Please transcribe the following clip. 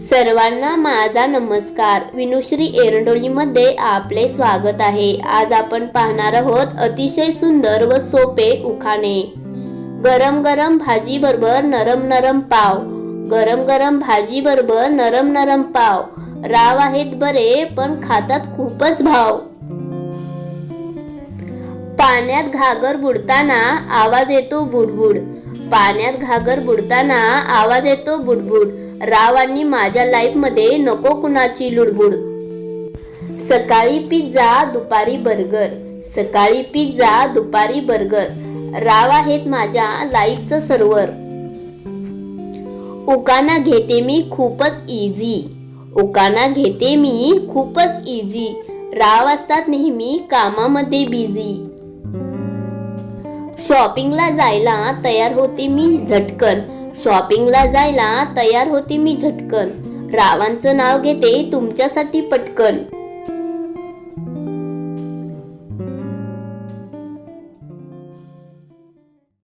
सर्वांना माझा नमस्कार. विनुश्री एरंडोलीमध्ये आपले स्वागत आहे. आज आपण पाहणार आहोत अतिशय सुंदर व सोपे उखाणे. गरम गरम भाजी बरोबर नरम नरम पाव. गरम गरम भाजी बरोबर नरम नरम पाव. राव आहेत बरे पण खातात खूपच भाव. पाण्यात घागर बुडताना आवाज येतो बुडबुड. पाण्यात घागर बुडताना आवाज येतो बुडबुड. रावांनी माझ्या लाईफमध्ये नको कुणाची लुडबुड. सकाळी पिझ्झा दुपारी बर्गर सकाळी पिझ्झा दुपारी बर्गर राव आहेत माझ्या लाईफचं सर्वर उकाना घेते मी खूपच इझी उकाना घेते मी खूपच इझी राव असतात नेहमी कामामध्ये बिझी शॉपिंगला जायला तयार होते मी झटकन. शॉपिंगला जायला तयार होते मी झटकन. रावांचं नाव घेते तुमच्यासाठी पटकन.